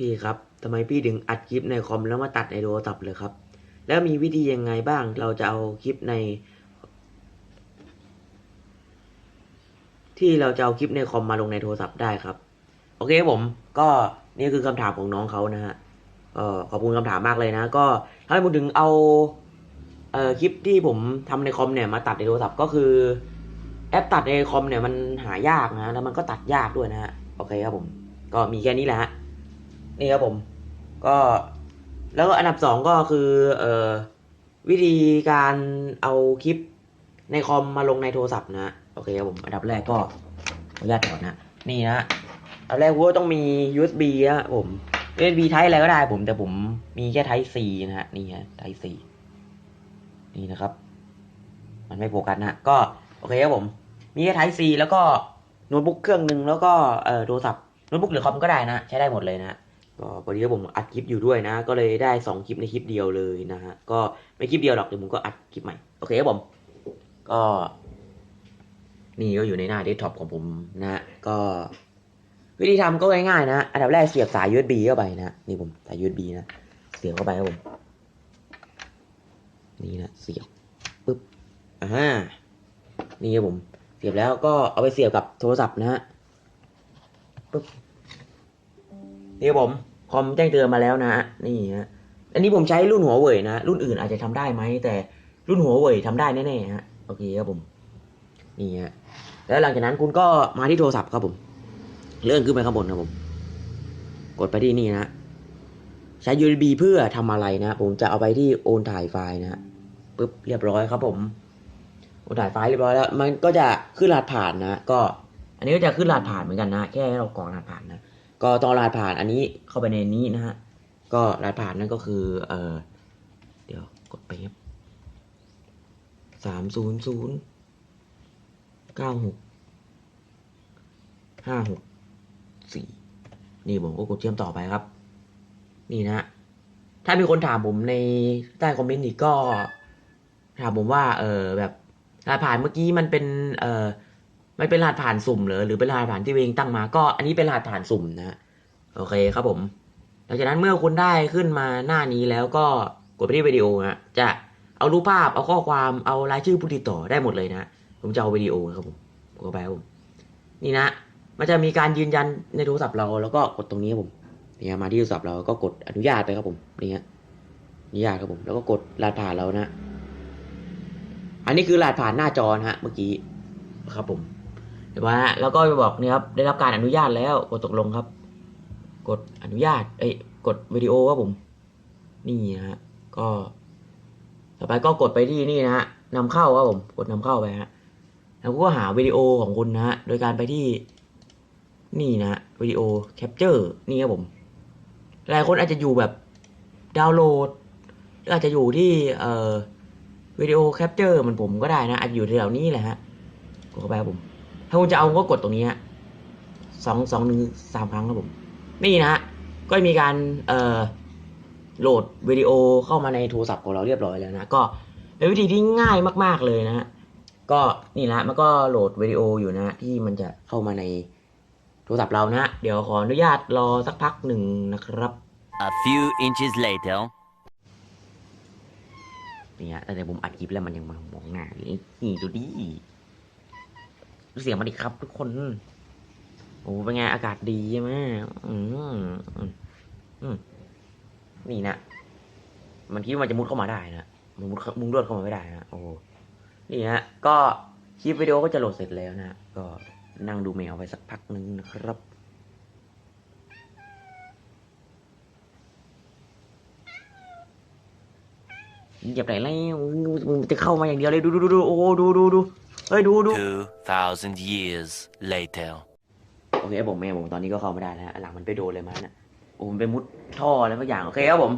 พี่ครับทำไมพี่ถึงอัดคลิปในคอมแล้วมาตัดในโทรศัพท์เลยครับ แล้วมีวิธียังไงบ้าง เราจะเอาคลิปใน ที่เราจะเอาคลิปในคอมมาลงในโทรศัพท์ได้ครับ โอเคครับผม ก็นี่คือคำถามของน้องเขานะฮะก็ขอบคุณคำถามมากเลยนะ ก็ถ้าพูดถึงเอาเอ่อคลิปที่ผมทำในคอมเนี่ยมาตัดในโทรศัพท์ก็คือแอปตัดในคอมเนี่ยมันหายากนะ แล้วมันก็ตัดยากด้วยนะฮะ โอเคครับผม ก็มีแค่นี้แหละฮะ นี่ครับผม ก็แล้วก็อันดับสองก็คือเอ่อวิธีการเอาคลิปในคอมมาลงในโทรศัพท์นะโอเคครับผม อันดับแรกก็ขออนุญาตถอดนะนี่นะอันดับแรกว่าต้องมี USB นะผม USB Type อะไรก็ได้ผม แต่ผมมีแค่ Type C นะฮะนี่ฮะ Type C นี่นะครับ มันไม่โฟกัสนะก็โอเคครับผม มีแค่ Type C แล้วก็โน้ตบุ๊กเครื่องหนึ่งแล้วก็เอ่อโทรศัพท์โน้ตบุ๊กหรือคอมก็ได้นะ ใช้ได้หมดเลยนะ ก็พอดีผมอัดคลิปอยู่ด้วยนะ ก็เลยได้สองคลิปในคลิปเดียวเลยนะฮะ ก็ไม่คลิปเดียวหรอกเดี๋ยวผมก็อัดคลิปใหม่ โอเคครับผม ก็ นี่ก็อยู่ในหน้าเดสก์ท็อปของผมนะฮะ ก็ วิธีทำก็ง่ายๆนะ อันดับแรกเสียบสาย USB เข้าไปนะ นี่ผมสาย USB นะ เสียบเข้าไปครับผม นี่นะ เสียบปึ๊บ อ่า นี่ครับผม เสียบแล้วก็เอาไปเสียบกับโทรศัพท์นะฮะ ปึ๊บนี่ครับผม คอมแจ้งเตือนมาแล้วนะนี่ฮะอันนี้ผมใช้รุ่นหัวเว่ยนะรุ่นอื่นอาจจะทำได้ไหมแต่รุ่นหัวเว่ยทำได้แน่ๆฮะโอเคครับผมนี่ฮะแล้วหลังจากนั้นคุณก็มาที่โทรศัพท์ครับผมเลื่อนขึ้นไปข้างบนครับผม กดไปที่นี่นะใช้ USB เพื่อทำอะไรนะ ผมจะเอาไปที่โอนถ่ายไฟล์นะฮะปึ๊บเรียบร้อยครับผมโอนถ่ายไฟล์เรียบร้อยแล้ว มันก็จะขึ้นรหัสผ่านนะ ก็ อันนี้ก็จะขึ้นรหัสผ่านเหมือนกันนะ แค่เรากรอกรหัสผ่านนะ ก็ตอนรหัสผ่านอันนี้เข้าไปในนี้นะฮะ ก็รหัสผ่านนั่นก็คือ เออเดี๋ยวกดไปครับสามศูนย์ศูนย์เก้าหกห้าหกสี่นี่ผมก็กดเชื่อมต่อไปครับ นี่นะ ถ้ามีคนถามผมในใต้คอมเมนต์อีกก็ ถามผมว่า เออแบบรหัสผ่านเมื่อกี้มันเป็น เออ มันเป็นรหัสผ่านสุ่มเหรอหรือเป็นรหัสผ่านที่เองตั้งมา ก็อันนี้เป็นรหัสผ่านสุ่มนะฮะโอเคครับผม หลังจากนั้นเมื่อคุณได้ขึ้นมาหน้านี้แล้วก็กดไปที่วิดีโอนะจะเอารูปภาพเอาข้อความเอารายชื่อผู้ติดต่อได้หมดเลยนะผมจะเอาวิดีโอครับผมกดไปครับผมนี่นะ มันจะมีการยืนยันในโทรศัพท์เราแล้วก็กดตรงนี้ครับผมเนี่ยมาที่โทรศัพท์เราก็กดอนุญาตไปครับผมนี่ฮะอนุญาตครับผมแล้วก็กดรหัสผ่านเรานะ อันนี้คือรหัสผ่านหน้าจอนะฮะเมื่อกี้ครับผม เดี๋ยวว่าแล้วก็ไปบอกเนี่ยครับได้รับการอนุญาตแล้วกดตกลงครับ กดอนุญาตเอ้ยกดวิดีโอครับผม นี่นะฮะก็ ต่อไปก็กดไปที่นี่นะฮะนำเข้าครับผม กดนำเข้าไปฮะแล้วก็หาวิดีโอของคุณนะฮะโดยการไปที่ นี่นะวิดีโอแคปเจอร์นี่ครับผมหลายคนอาจจะอยู่แบบดาวน์โหลดหรืออาจจะอยู่ที่เอ่อวิดีโอแคปเจอร์เหมือนผมก็ได้นะอาจจะอยู่แถวนี้แหละฮะกดเข้าไปครับผม ถ้าคุณจะเอาก็กดตรงนี้ฮะสองสองหนึ่งสามครั้งครับผม นี่นะฮะ ก็มีการเอ่อโหลดวิดีโอเข้ามาในโทรศัพท์ของเราเรียบร้อยแล้วนะ ก็เป็นวิธีที่ง่ายมาก ๆเลยนะฮะ ก็นี่นะมันก็โหลดวิดีโออยู่นะฮะที่มันจะเข้ามาในโทรศัพท์เรานะฮะเดี๋ยวขออนุญาตรอสักพักหนึ่งนะครับ A few inches later. นี่ฮะแต่ผมอัดคลิปแล้วมันยังมามองหน้าอยู่นี่ดูดิดู เสียงมันดิครับทุกคน โอ้เป็นไงอากาศดีใช่ไหมอืมอืมอืมนี่นะ มันคิดว่ามันจะมุดเข้ามาได้นะมันมุดมุงลวดเข้ามาไม่ได้นะ โอ้นี่ฮะ ก็คลิปวิดีโอก็จะโหลดเสร็จแล้วนะ ก็นั่งดูแมวไปสักพักหนึ่งนะครับเหยียบไหนแล้วมึงจะเข้ามาอย่างเดียวเลย ดูดูดูดูโอ้ดูดูดู เฮ้ยดูดู 2,000 years later. โอเคครับผมแม่ผมตอนนี้ก็เข้าไม่ได้แล้วหลังมันไปโดนเลยมันนะโอ้มันไปมุดท่ออะไรบางอย่างโอเคครับผม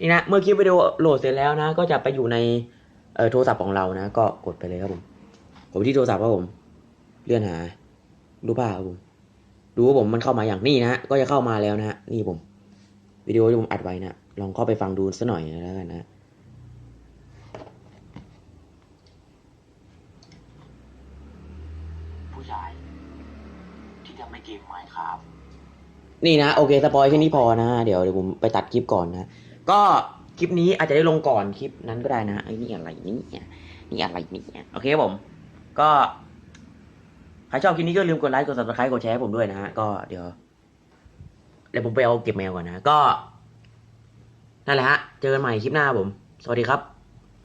นี่นะเมื่อคลิปวิดีโอโหลดเสร็จแล้วนะ ก็จะไปอยู่ในเอ่อโทรศัพท์ของเรานะ ก็กดไปเลยครับผมกดไปที่โทรศัพท์ครับผม เลื่อนหารูปภาพครับผมดูว่าผมมันเข้ามาอย่างนี้นะก็จะเข้ามาแล้วนะฮะนี่ผมวิดีโอที่ผมอัดไว้นะลองเข้าไปฟังดูสักหน่อยแล้วกันนะ ผู้ชา ยที่เกมไมค์ครับนี่นะโอเคสปอยแค่นี้พอนะเดี๋ยวเดี๋ยวผมไปตัดคลิปก่อนนะ ก็คลิปนี้อาจจะได้ลงก่อนคลิปนั้นก็ได้นะไอ้นี่อะไรนี่เนี่ยนี่อะไรนี่เนี่ยโอเคครับผม ก็ใครชอบคลิปนี้ก็ลืมกดไลค์กด subscribe กดแชร์ให้ผมด้วยนะฮะก็เดี๋ยวเดี๋ยวผมไปเอาเก็บแมวก่อนนะ ก็นั่นแหละฮะ เจอกันใหม่คลิปหน้าผม สวัสดีครับ